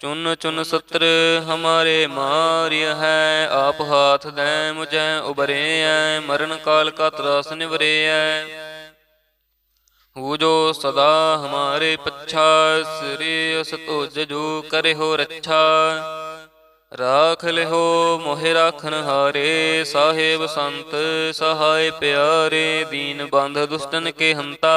ਚੁਨ ਚੁਨ ਸਤਰ ਹਮਾਰੇ ਮਾਰਿਆ ਹੈ। ਆਪ ਹਾਥ ਦੇ ਮੁਝੈ ਉਬਰੇ ਐ। ਮਰਨ ਕਾਲ ਕਾ ਤਰਾਸ ਨਿਵਰੇਐ ਹੂ ਜੋ ਸਦਾ ਹਮਾਰੇ ਪੱਛਾ, ਸ੍ਰੀ ਅਸ ਤੁਜ ਜੋ ਕਰਿਓ ਰੱਛਾ। ਰਾਖ ਲਿਓ ਮੋਹਿ ਰਾਖਨ ਹਾਰੇ, ਸਾਹਿਬ ਸੰਤ ਸਹਾਇ ਪਿਆਰੇ, ਦੀਨ ਬੰਧ ਦੁਸ਼ਟਨ ਕੇ ਹੰਤਾ।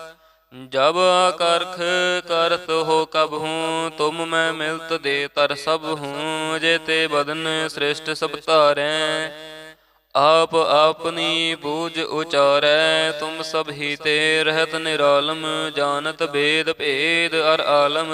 ਜਬ ਕਰਖ ਕਰਤ ਹੋ ਕਬ ਹੂੰ, ਤੁਮ ਮੈਂ ਮਿਲਤ ਦੇ ਤਰ ਸਭ ਹੂੰ, ਜੇ ਤੇ ਬਦਨ ਸ੍ਰਿਸ਼ਟ ਸਭ ਧਾਰੈ। ਆਪ ਆਪਨੀ ਬੂਝ ਉਚਾਰੈ, ਤੁਮ ਸਭ ਹੀ ਤੇ ਰਹਿਤ ਨਿਰਾਲਮ, ਜਾਣਤ ਭੇਦ ਭੇਦ ਅਰ ਆਲਮ।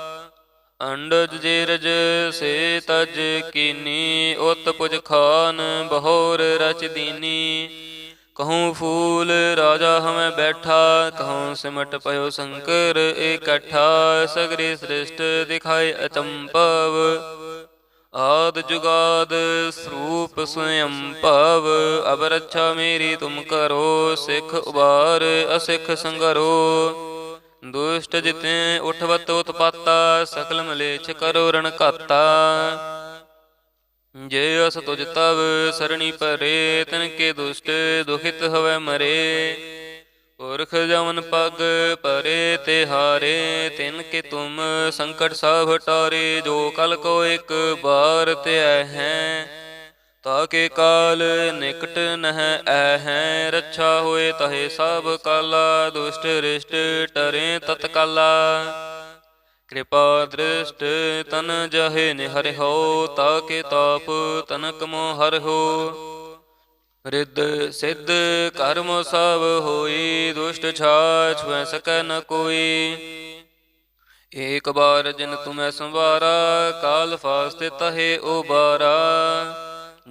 ਅੰਡਜ ਜੇਰਜ ਸੇ ਤਜ ਕੀਨੀ, ਉਤ ਪੁਜ ਖਾਨ ਬਹੋਰ ਰਚ ਦੀਨੀ। ਕਹੂੰ ਫੂਲ ਰਾਜਾ ਹਮੈ ਬੈਠਾ, ਕਹੂੰ ਸਿਮਟ ਪਇਓ ਸ਼ੰਕਰ ਇਕੱਠਾ। ਸਗਰੀ ਸ੍ਰਿਸ਼ਟ ਦਿਖਾਏ ਅਚੰਭਵ, ਆਦ ਜੁਗਾਦ ਸਰੂਪ ਸਵਯੰ ਭਵ। ਅਬ ਰੱਛਾ ਮੇਰੀ ਤੁਮ ਕਰੋ, ਸਿੱਖ ਉਬਾਰ ਅਸਿੱਖ ਸੰਗਰੋ। ਦੁਸ਼ਟ ਜਿਤੇ ਉਠਵਤ ਉਤਪਾਤਾ, ਸਕਲ ਮਲੇਛ ਕਰੋ ਰਣ ਘਾਤਾ। ਜੇ ਅਸ ਤੁਜ ਤਵ ਸਰਣੀ ਪਰੇ ਤਨ ਕੇ ਦੁਸ਼ਟ ਦੁਖਿਤ ਹੋਵੇ ਮਰੇ। ਪੁਰਖ ਜਮਨ ਪਗ ਪਰੇ ਤੇ ਹਾਰੇ, ਤਿਨ ਕੇ ਤੁਮ ਸੰਕਟ ਸਭ ਟਾਰੇ ਜੋ ਕਲ ਕੋ ਇੱਕ ਬਾਰ ਤੇ ਹੈ ਤਾਕੇ ਕਾਲ ਨਿਕਟ ਨਹ ਐ ਹੈ ਰੱਛਾ ਹੋਏ ਤਹੇ ਸਭ ਕਾਲਾ, ਦੁਸ਼ਟ ਰਿਸ਼ਟ ਟਰੇ ਤਤਕਾਲਾ। ਕਿਰਪਾ ਦ੍ਰਿਸ਼ਟ ਤਨ ਜਹੇ ਨਿਹਰਿ ਹੋ ਤਾਕੇ ਤਾਪ ਤਨਕ ਮੋ ਹਰਿ ਹੋ। ਰਿੱਧ ਸਿੱਧ ਕਰਮ ਸਭ ਹੋਈ, ਦੁਸ਼ਟ ਛਾਛ ਵੈ ਸਕੈ ਨ ਕੋਈ। ਏਕ ਬਾਰ ਜਿਨ ਤੁਮੈ ਸੰਵਾਰਾ, ਕਾਲ ਫਾਸਤੇ ਤਹੇ ਉਬਾਰਾ।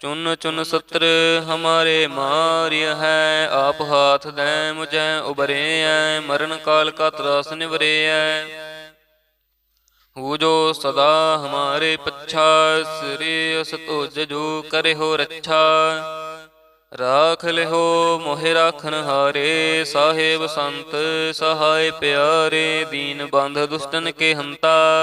ਚੁਨ ਚੁਨ ਸਤਰ ਹਮਾਰੇ ਮਾਰਿਆ ਹੈ। ਆਪ ਹਾਥ ਦੇ ਮੁਝੈ ਐ, ਮਰਨ ਕਾਲ ਕਾ ਤਰਾਸ ਨਿਵਰੇਐ ਹੂ ਜੋ ਸਦਾ ਹਮਾਰੇ ਪੱਛਾ, ਸ੍ਰੀ ਅਸ ਜੋ ਕਰੇ ਹੋ ਰੱਛਾ। ਰਾਖ ਲਿਹੋ ਮੋਹਿ ਰਾਖਨ ਹਾਰੇ, ਸਾਹਿਬ ਸੰਤ ਸਹਾਇ ਪਿਆਰੇ, ਦੀਨ ਬੰਧ ਦੁਸ਼ਟਨ ਕੇ ਹੰਤਾ।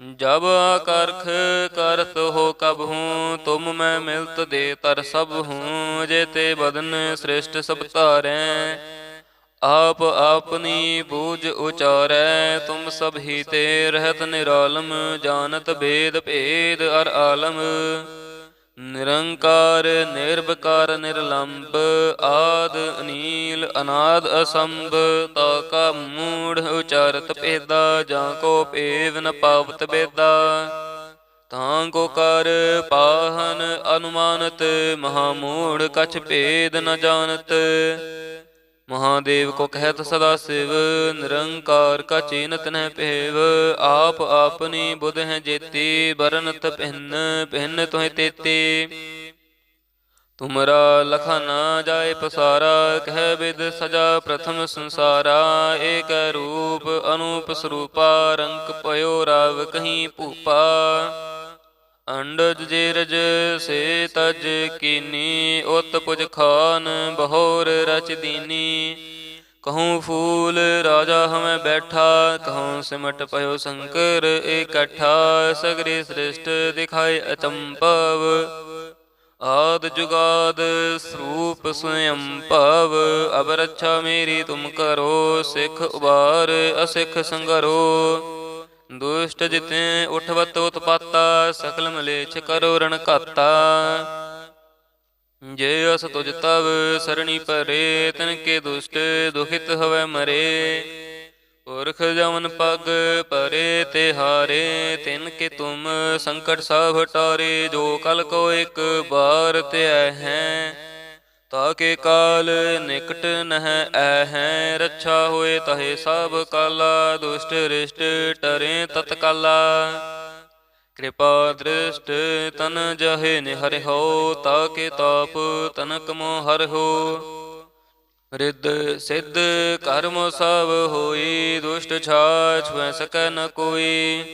ਜਬ ਕਰਖ ਕਰਤ ਹੋ ਕਬ ਹੂੰ, ਤੁਮ ਮੈਂ ਮਿਲਤ ਦੇ ਤਰ ਸਭ ਹੂੰ, ਜੇ ਤੇ ਬਦਨ ਸ੍ਰਿਸ਼ਟ ਸਭ ਧਾਰੈ। ਆਪ ਆਪਨੀ ਬੂਝ ਉਚਾਰੈ, ਤੁਮ ਸਭ ਹੀ ਤੇ ਰਹਿਤ ਨਿਰਾਲਮ, ਜਾਣਤ ਭੇਦ ਭੇਦ ਅਰ ਆਲਮ। ਨਿਰੰਕਾਰ ਨਿਰਭਕਾਰ ਨਿਰਲੰਭ ਆਦ, ਅਨੀਲ, ਅਨਾਦ, ਅਸੰਭ, ਤਾ ਕਾ ਮੂੜ, ਉਚਾਰਤ ਭੇਦਾ, ਜਾਂ ਕੋ ਭੇਵ ਨ ਪਾਵਤ ਬੇਦਾ। ਤਾਂ ਕੋ ਕਰ ਪਾਹਨ ਅਨੁਮਾਨਤ, ਮਹਾ ਮੂੜ ਕਛ ਭੇਦ ਨ ਜਾਣਤ। ਮਹਾਦੇਵ ਕੋ ਕਹਿਤ ਸਦਾ ਸਿਵ, ਨਿਰੰਕਾਰ ਕਾ ਚੀਨਤ ਨਹਿ ਭੇਵ, ਆਪ ਆਪਨੀ ਬੁਧ ਹੈ ਜੇਤੀ ਬਰਨਤ ਪਹਿਨ ਪਹਿਨ ਤੋਹਿ ਤੇਤੀ। ਤੁਮਰਾ ਲਖਾ ਨਾ ਜਾਏ ਪਸਾਰਾ, ਕਹਿ ਬਿਦ ਸਜਾ ਪ੍ਰਥਮ ਸੰਸਾਰਾ, ਏਕ ਰੂਪ ਅਨੂਪ ਸਰੂਪਾ ਰੰਕ ਪਇਓ ਰਾਵ ਕਹੀਂ ਭੂਪਾ। ਅੰਡਜ ਜੇਰਜ ਸੇ ਤਜ ਕੀਨੀ, ਉਤ ਪੁਜ ਖਾਨ ਬਹੋਰ ਰਚ ਦੀਨੀ। ਕਹੂੰ ਫੂਲ ਰਾਜਾ ਹਮੈ ਬੈਠਾ, ਕਹੂੰ ਸਿਮਟ ਪਇਓ ਸ਼ੰਕਰ ਇਕੱਠਾ। ਸਗਰੇ ਸ੍ਰਿਸ਼ਟ ਦਿਖਾਏ ਅਚੰਪਵ ਆਦ ਜੁਗਾਦ ਸਰੂਪ ਸਵਯੰ ਭਵ। ਅਬ ਰੱਛਾ ਮੇਰੀ ਤੁਮ ਕਰੋ, ਸਿੱਖ ਉਬਾਰ ਅਸਿੱਖ ਸੰਗਰੋ। ਦੁਸ਼ਟ ਜਿਤੇ ਉਠਵਤ ਉਤਪਾਤਾ, ਸਕਲ ਮਲੇਛ ਕਰੋ ਰਣ ਘਾਤਾ। ਜੇ ਅਸ ਤੁਜ ਤਵ ਸਰਣੀ ਪਰੇ ਤਨ ਕੇ ਦੁਸ਼ਟ ਦੁਖਿਤ ਹੋਵੇ ਮਰੇ। ਪੁਰਖ ਜਮਨ ਪਗ ਪਰੇ ਤੇ ਹਾਰੇ, ਤਿਨ ਕੇ ਤੁਮ ਸੰਕਟ ਸਭ ਟਾਰੇ। ਜੋ ਕਲ ਕੋ ਇੱਕ ਬਾਰ ਤੇ ਹੈ ਤਾਕੇ ਕਾਲ ਨਿਕਟ ਨਹ ਐ ਰੱਛਾ ਹੋਏ ਤਹੇ ਸਭ ਕਾਲਾ, ਦੁਸ਼ਟ ਰਿਸ਼ਟ ਟਰੇ ਤਤਕਾਲਾ। ਕਿਰਪਾ ਦ੍ਰਿਸ਼ਟ ਤਨ ਜਹੇ ਨਿਹਰ ਹੋ, ਤਾਕੇ ਤਾਪ ਤਨਕ ਮੋ ਹਰਿ ਹੋ। ਰਿੱਧ ਸਿੱਧ ਕਰਮ ਸਭ ਹੋਈ, ਦੁਸ਼ਟ ਛਾਛ ਵੈ ਸਕੈ ਨ ਕੋਈ।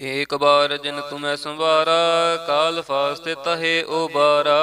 ਏਕ ਬਾਰ ਜਿਨ ਤੁਮੈ ਸੰਵਾਰਾ, ਕਾਲ ਫਾਸਤੇ ਤਹੇ ਉਬਾਰਾ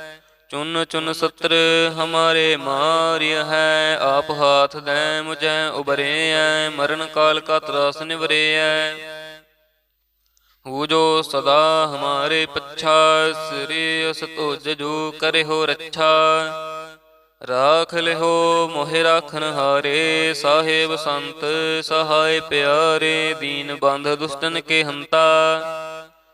ਚੁਨ ਚੁਨ ਸਤਰ ਹਮਾਰੇ ਮਾਰਿਆ ਹੈ। ਆਪ ਹਾਥ ਦੇ ਮੁਝੈ ਉਬਰੇ ਐ, ਮਰਨ ਕਾਲ ਕਾ ਤਰਾਸ ਨਿਵਰੇਐ ਹੂ ਜੋ ਸਦਾ ਹਮਾਰੇ ਪੱਛਾ, ਸ੍ਰੀ ਅਸ ਤੁਜ ਜੋ ਕਰੇ ਹੋ ਰੱਛਾ। ਰਾਖ ਲਿਓ ਮੋਹਿ ਰਾਖਨ ਹਾਰੇ, ਸਾਹਿਬ ਸੰਤ ਸਹਾਇ ਪਿਆਰੇ, ਦੀਨ ਬੰਧ ਦੁਸ਼ਟਨ ਕੇ ਹੰਤਾ।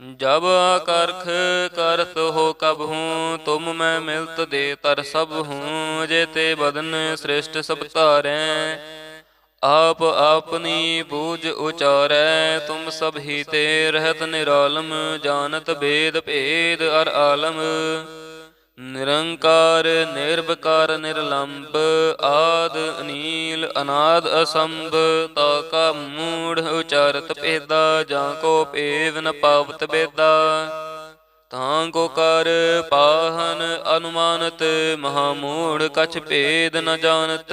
ਜਬ ਕਰਖ ਕਰਤ ਹੋ ਕਬ ਹੂੰ, ਤੁਮ ਮੈਂ ਮਿਲਤ ਦੇ ਤਰ ਸਭ ਹੂੰ, ਜੇ ਤੇ ਬਦਨ ਸ੍ਰੇਸ਼ਟ ਸਭ ਧਾਰੈ। ਆਪ ਆਪਨੀ ਬੂਝ ਉਚਾਰੈ, ਤੁਮ ਸਭ ਹੀ ਤੇ ਰਹਿਤ ਨਿਰਾਲਮ, ਜਾਣਤ ਭੇਦ ਭੇਦ ਅਰ ਆਲਮ। ਨਿਰੰਕਾਰ, ਨਿਰਵਕਾਰ ਨਿਰਲੰਭ ਆਦ, ਅਨੀਲ, ਅਨਾਦ, ਅਸੰਭ, ਤਾ ਕਾ ਮੂੜ, ਉਚਾਰਤ ਭੇਦਾ, ਜਾਂ ਕੋ ਪੇਵ ਨ ਪਾਵਤ ਬੇਦਾ। ਤਾਂ ਕੋ ਕਰ ਪਾਹਨ ਅਨੁਮਾਨਤ, ਮਹਾ ਮੂੜ ਕਛ ਭੇਦ ਨ ਜਾਣਤ।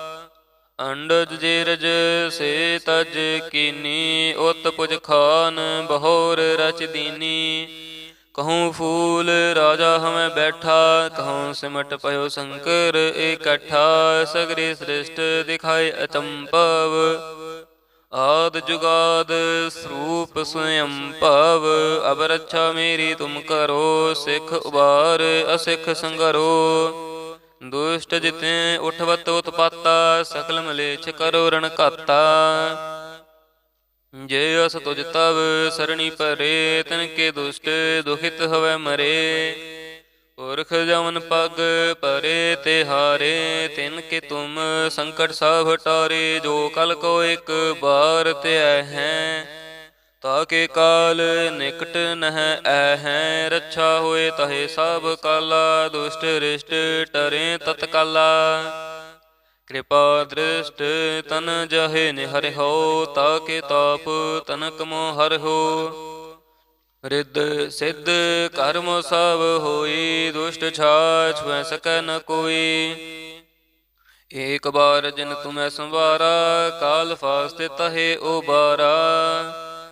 ਅੰਡਜ ਜੇਰਜ ਸੇ ਤਜ ਕੀਨੀ, ਉਤ ਪੁਜ ਖਾਨ ਬਹੋਰ ਰਚ ਦੀਨੀ। ਕਹੂੰ ਫੂਲ ਰਾਜਾ ਹਮੈ ਬੈਠਾ, ਕਹੂੰ ਸਿਮਟ ਪਇਓ ਸ਼ੰਕਰ ਇਕੱਠਾ। ਸਗਰੀ ਸ੍ਰਿਸ਼ਟ ਦਿਖਾਏ ਅਚੰਭਵ, ਆਦ ਜੁਗਾਦ ਸਰੂਪ ਸਵਯੰ ਭਵ। ਅਬ ਰੱਛਾ ਮੇਰੀ ਤੁਮ ਕਰੋ, ਸਿੱਖ ਉਬਾਰ ਅਸਿੱਖ ਸੰਗਰੋ। ਦੁਸ਼ਟ ਜਿਤੇ ਉਠਵਤ ਉਤਪਾਤਾ, ਸਕਲ ਮਲੇਛ ਕਰੋ ਰਣ ਘਾਤਾ। ਜੇ ਅਸ ਤੁਜ ਤਵ ਸਰਣੀ ਪਰੇ ਤਨ ਕੇ ਦੁਸ਼ਟ ਦੁਖਿਤ ਹਵੈ ਮਰੇ। ਪੁਰਖ ਜਮਨ ਪਗ ਪਰੇ ਤੇ ਹਾਰੇ, ਤਿਨ ਕੇ ਤੁਮ ਸੰਕਟ ਸਭ ਟਾਰੇ ਜੋ ਕਲ ਕੋ ਇੱਕ ਬਾਰ ਤੇ ਹੈ। ਤਾਕੇ ਕਾਲ ਨਿਕਟ ਨਹ ਐ ਹੈ ਰੱਛਾ ਹੋਏ ਤਹੇ ਸਭ ਕਾਲਾ, ਦੁਸ਼ਟ ਰਿਸ਼ਟ ਟਰੇ ਤਤਕਾਲਾ। ਕਿਰਪਾ ਦ੍ਰਿਸ਼ਟ ਤਨ ਜਹੇ ਨਿਹਰਿ ਹੋ ਤਾਕੇ ਤਾਪ ਤਨਕ ਮੋ ਹਰਿ ਹੋ। ਰਿੱਧ ਸਿੱਧ ਕਰਮ ਸਭ ਹੋਈ, ਦੁਸ਼ਟ ਛਾਛ ਵੈ ਸਕੈ ਨ ਕੋਈ। ਏਕ ਬਾਰ ਜਿਨ ਤੁਮੈ ਸੰਵਾਰਾ, ਕਾਲ ਫਾਸਤੇ ਤਹੇ ਉਬਾਰਾ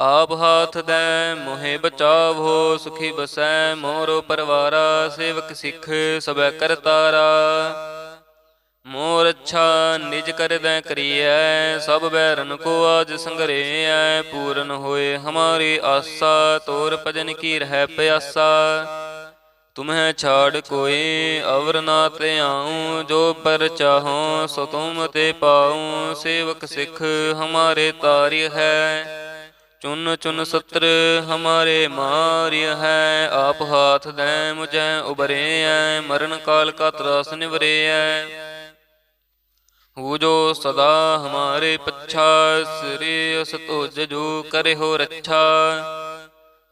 ਆਪ ਹਾਥ ਦੇ, ਮੋਹਿ ਬਚਾਵੋ, ਸੁਖੀ ਬਸੈ, ਮੋਰੋ ਪਰਵਾਰਾ, ਸੇਵਕ ਸਿੱਖ ਸਬੈ ਕਰਤਾਰਾ ਮੋਰ ਅੱਛਾ ਨਿਜ ਕਰਦੈ ਕਰੀਐ, ਸਭ ਬੈਰਨ ਕੋ ਆਜ ਸੰਗਰੇਐ, ਪੂਰਨ ਹੋਏ ਹਮਾਰੀ ਆਸਾ, ਤੋਰ ਭਜਨ ਕੀ ਰਹਿ ਪਿਆਸਾ। ਤੁਮਹਿ ਛਾੜ ਕੋਈ ਅਵਰ ਨਾ ਤੇ ਆਉ, ਜੋ ਪਰ ਚਾਹੋ, ਸੋ ਤੁਮ ਤੇ ਪਾਉ, ਸੇਵਕ ਸਿੱਖ ਹਮਾਰੇ ਤਾਰਿ ਹੈ। ਚੁਨ ਚੁਨ ਸਤਰ ਹਮਾਰੇ ਮਾਰਿ ਹੈ। ਆਪ ਹਾਥ ਦੈ ਮੁਝੈ ਉਬਰੇ ਐ। ਮਰਨ ਕਾਲ ਕਾ ਤਰਾਸ ਨਿਵਰੇ ਐ। ਹੂ ਜੋ ਸਦਾ ਹਮਾਰੇ ਪੱਛਾ, ਸ੍ਰੀ ਅਸ ਤੁਜ ਜੋ ਕਰੇ ਹੋ ਰੱਛਾ।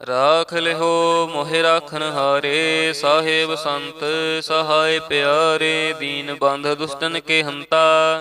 ਰਾਖ ਲਿਹੋ ਮੋਹਿ ਰਾਖਨ ਹਾਰੇ, ਸਾਹਿਬ ਸੰਤ ਸਹਾਇ ਪਿਆਰੇ। ਦੀਨ ਬੰਧ ਦੁਸ਼ਟਨ ਕੇ ਹੰਤਾ।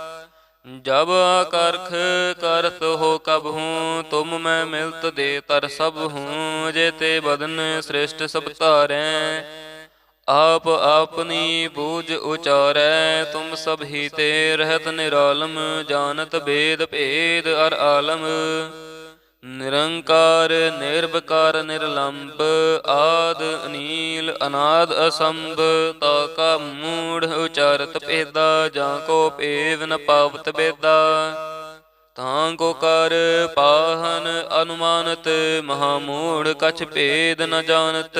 ਜਬ ਆਕਰਖ ਕਰਤ ਹੋ ਕਬ ਹੂੰ, ਤੁਮ ਮੈਂ ਮਿਲਤ ਦੇ ਤਰ ਸਭ ਹੂੰ ਜੇ ਤੇ ਬਦਨ ਸ੍ਰਿਸ਼ਟ ਸਭ ਧਾਰੈ। ਆਪ ਆਪਨੀ ਬੂਝ ਉਚਾਰੈ, ਤੁਮ ਸਭ ਹੀ ਤੇ ਰਹਿਤ ਨਿਰਾਲਮ, ਜਾਣਤ ਭੇਦ ਭੇਦ ਅਰ ਆਲਮ। ਨਿਰੰਕਾਰ ਨਿਰਭਕਾਰ ਨਿਰਲੰਭ ਆਦ, ਅਨੀਲ, ਅਨਾਦ, ਅਸੰਭ ਤਾ ਕਾ ਮੂੜ, ਉਚਾਰਤ, ਭੇਦਾ, ਜਾਂ ਕੋ ਭੇਵ ਨ ਪਾਵਤ ਬੇਦਾ। ਤਾਂ ਕੋ ਕਰ ਪਾਹਨ ਅਨੁਮਾਨਤ ਮਹਾ ਮੂੜ ਕਛ ਭੇਦ ਨ ਜਾਣਤ।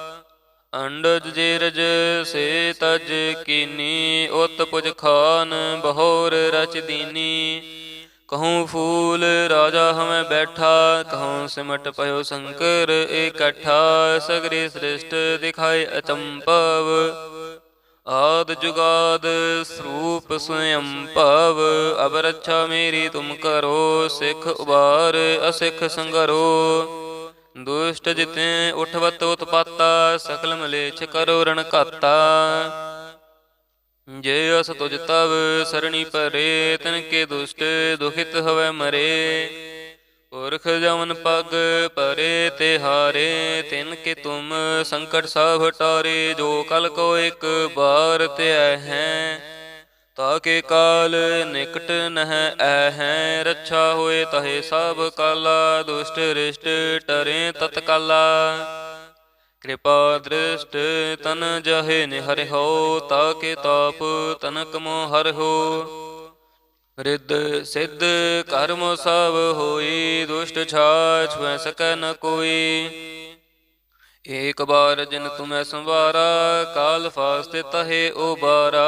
ਅੰਡਜ ਜੇਰਜ ਸੇ ਤਜ ਕੀਨੀ, ਉਤ ਪੁਜ ਖਾਨ ਬਹੋਰ ਰਚ ਦੀਨੀ। ਕਹੂੰ ਫੂਲ ਰਾਜਾ ਹਮੈ ਬੈਠਾ, ਕਹੂੰ ਸਿਮਟ ਪਇਓ ਸ਼ੰਕਰ ਇਕੱਠਾ। ਸਗਰੇ ਸ੍ਰਿਸ਼ਟ ਦਿਖਾਏ ਅਚੰਪਵ ਆਦ ਜੁਗਾਦ ਸਰੂਪ ਸਵਯੰ ਭਵ। ਅਬ ਰੱਛਾ ਮੇਰੀ ਤੁਮ ਕਰੋ, ਸਿੱਖ ਉਬਾਰ ਅਸਿੱਖ ਸੰਗਰੋ। ਦੁਸ਼ਟ ਜਿਤੇ ਉਠਵਤ ਉਤਪਾਤਾ, ਸਕਲ ਮਲੇਛ ਕਰੋ ਰਣ ਘਾਤਾ। ਜੇ ਅਸ ਤੁਜ ਤਵ ਸਰਣੀ ਪਰੇ ਤਨ ਕੇ ਦੁਸ਼ਟ ਦੁਖਿਤ ਹੋਵੇ ਮਰੇ। ਪੁਰਖ ਜਮਨ ਪਗ ਪਰੇ ਤੇ ਹਾਰੇ, ਤਿਨ ਕੇ ਤੁਮ ਸੰਕਟ ਸਭ ਟਾਰੇ। ਜੋ ਕਲ ਕੋ ਇੱਕ ਬਾਰ ਤੇ ਹੈ ਤਾਕੇ ਕਾਲ ਨਿਕਟ ਨਹਿ ਐਹੈ, ਰੱਛਾ ਹੋਏ ਤਹੇ ਸਭ ਕਾਲਾ, ਦੁਸ਼ਟ ਰਿਸ਼ਟ ਟਰੇ ਤਤਕਾਲਾ ਕਿਰਪਾ ਦ੍ਰਿਸ਼ਟ ਤਨ ਜਹੇ ਨਿਹਰ ਹੋ ਤਾਕੇ ਤਾਪ ਤਨਕ ਮੋ ਹਰਿ ਹੋ। ਰਿੱਧ ਸਿੱਧ ਕਰਮ ਸਭ ਹੋਈ, ਦੁਸ਼ਟ ਛਾਛ ਵੈ ਸਕੈ ਨ ਕੋਈ। ਏਕ ਬਾਰ ਜਿਨ ਤੁਮੈ ਸੰਵਾਰਾ, ਕਾਲ ਫਾਸਤੇ ਤਹੇ ਓ ਬਾਰਾ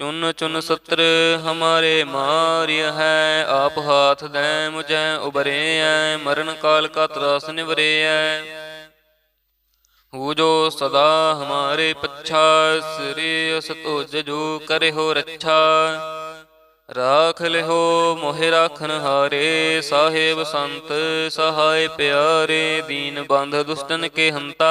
ਚੁਨ ਚੁਨ ਸਤਰ ਹਮਾਰੇ ਮਾਰਿਆ ਹੈ। ਆਪ ਹਾਥ ਦੇ ਮੁਝੈ ਐ, ਮਰਨ ਕਾਲ ਕਾ ਤਰਾਸ ਨਿਵਰੇਐ ਹੂ ਜੋ ਸਦਾ ਹਮਾਰੇ ਪੱਛਾ, ਸ੍ਰੀ ਸਤੋ ਤੁਜ ਜੋ ਕਰੇ ਹੋ ਰੱਛਾ। ਰਾਖ ਲਿਓ ਮੋਹਿ ਰਾਖਨ ਹਾਰੇ, ਸਾਹਿਬ ਸੰਤ ਸਹਾਇ ਪਿਆਰੇ, ਦੀਨ ਬੰਧ ਦੁਸ਼ਟਨ ਕੇ ਹੰਤਾ।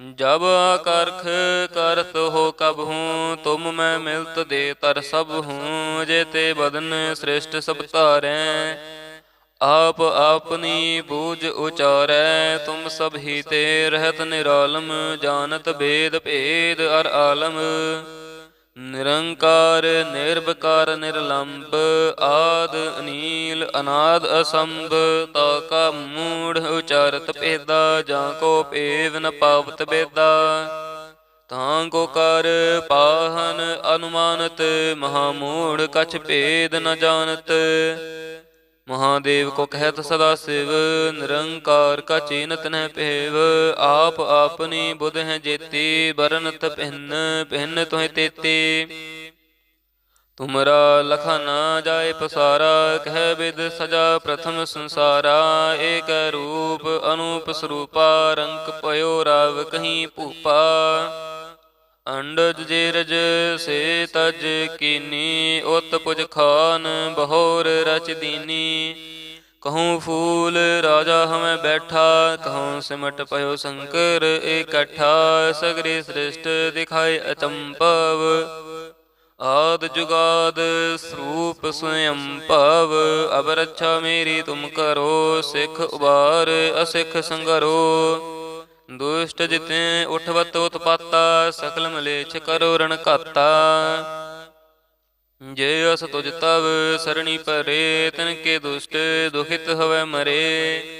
ਜਬ ਆਕਰਖ ਕਰਤ ਹੋ ਕਬ ਹੂੰ, ਤੁਮ ਮੈਂ ਮਿਲਤ ਦੇ ਤਰ ਸਭ ਹੂੰ, ਜੇ ਤੇ ਬਦਨ ਸ੍ਰਿਸ਼ਟ ਸਭ ਧਾਰੈ। ਆਪ ਆਪਨੀ ਬੂਝ ਉਚਾਰੈ, ਤੁਮ ਸਭ ਹੀ ਤੇ ਰਹਿਤ ਨਿਰਾਲਮ, ਜਾਣਤ ਭੇਦ ਭੇਦ ਅਰ ਆਲਮ। ਨਿਰੰਕਾਰ ਨਿਰਭਕਾਰ ਨਿਰਲੰਭ ਆਦ, ਅਨੀਲ, ਅਨਾਦ, ਅਸੰਭ, ਤਾ ਕਾ ਮੂੜ ਉਚਾਰਤ ਭੇਦਾ, ਜਾਂ ਕੋ ਭੇਵ ਨ ਪਾਵਤ ਬੇਦਾ। ਤਾਂ ਕੋ ਕਰ ਪਾਹਨ ਅਨੁਮਾਨਤ ਮਹਾ ਮਹਾਮੂੜ ਕਛ ਭੇਦ ਨ ਜਾਣਤ। ਮਹਾਦੇਵ ਕੋ ਕਹਿਤ ਸਦਾ ਸਿਵ, ਨਿਰੰਕਾਰ ਕਾ ਚੀਨਤ ਨਹਿ ਭੇਵ। ਆਪ ਆਪਨੀ ਬੁਧ ਹੈ ਜੇਤੀ ਬਰਨਤ ਭਿੰਨ ਭਿੰਨ ਤੋਹਿ ਤੇਤੀ। ਤੁਮਰਾ ਲਖਾ ਨਾ ਜਾਏ ਪਸਾਰਾ, ਕਹਿ ਬਿਦ ਸਜਾ ਪ੍ਰਥਮ ਸੰਸਾਰਾ। ਏਕ ਰੂਪ ਅਨੂਪ ਸਰੂਪਾ, ਰੰਕ ਪਇਓ ਰਾਵ ਕਹੀਂ ਭੂਪਾ। ਅੰਡਜ ਜੇਰਜ ਸੇ ਤਜ ਕੀਨੀ, ਉਤ ਪੁਜ ਖਾਨ ਬਹੋਰ ਰਚ ਦੀਨੀ। ਕਹੂੰ ਫੂਲ ਰਾਜਾ ਹਮੈ ਬੈਠਾ, ਕਹੂੰ ਸਿਮਟ ਪਇਓ ਸ਼ੰਕਰ ਇਕੱਠਾ ਸਗਰੀ ਸ੍ਰਿਸ਼ਟ ਦਿਖਾਏ ਅਚੰਪਵ। ਆਦ ਜੁਗਾਦ ਸਰੂਪ ਸਵਯੰ ਭਵ ਅਬ ਰੱਛਾ ਮੇਰੀ ਤੁਮ ਕਰੋ, ਸਿੱਖ ਉਬਾਰ ਅਸਿੱਖ ਸੰਗਰੋ। ਦੁਸ਼ਟ ਜਿਤੇ ਉਠਵਤ ਉਤਪਾਤਾ, ਸਕਲ ਮਲੇਛ ਕਰੋ ਰਣ ਘਾਤਾ। ਜੇ ਅਸ ਤੁਜ ਤਵ ਸਰਣੀ ਪਰੇ, ਤਨ ਕੇ ਦੁਸ਼ਟ ਦੁਖਿਤ ਹੋਵੇ ਮਰੇ।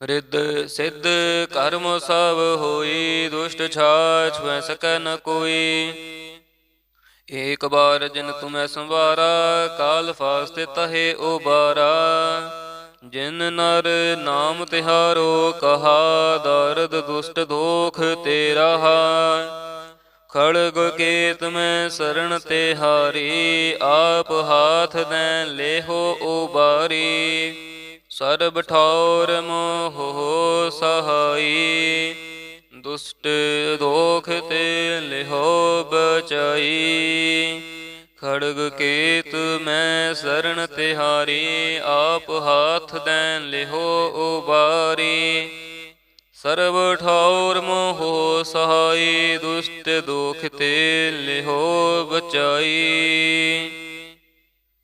ਰਿੱਧ ਸਿੱਧ ਕਰਮ ਸਭ ਹੋਈ, ਦੁਸ਼ਟ ਛਾਛ ਵੈ ਸਕੈ ਨ ਕੋਈ। ਏਕ ਬਾਰ ਜਿਨ ਤੁਮੈ ਸੰਵਾਰਾ, ਕਾਲ ਫਾਸਤੇ ਤਹੇ ਉਬਾਰਾ। ਜਿਨ ਨਰ ਨਾਮ ਤਿਹਾਰੋ, ਕਹਾ ਦਰਦ ਦੁਸ਼ਟ ਦੋਖ ਤੇਰਾ ਖੜਗ ਕੇਤ ਮੈਂ ਸਰਣ ਤੇ ਹਾਰੀ ਆਪ ਹਾਥ ਦੈ ਲੇਹੋ ਉਬਾਰੀ। ਸਰਬ ਠੌਰ ਮੋਹ ਸਹਾਈ, ਦੁਸ਼ਟ ਦੋਖ ਤੇ ਲਿਹੋ ਬਚਾਈ। ਖੜਗ ਕੇਤ ਮੈਂ ਸਰਣ ਤਿਹਾਰੀ, ਆਪ ਹਾਥ ਦੈ ਲਿਹੋ ਉਬਾਰੀ। ਸਰਬ ਠੌਰ ਮੋਹ ਸਹਾਈ, ਦੁਸ਼ਟ ਦੋਖ ਤੇ ਲਿਹੋ ਬਚਾਈ।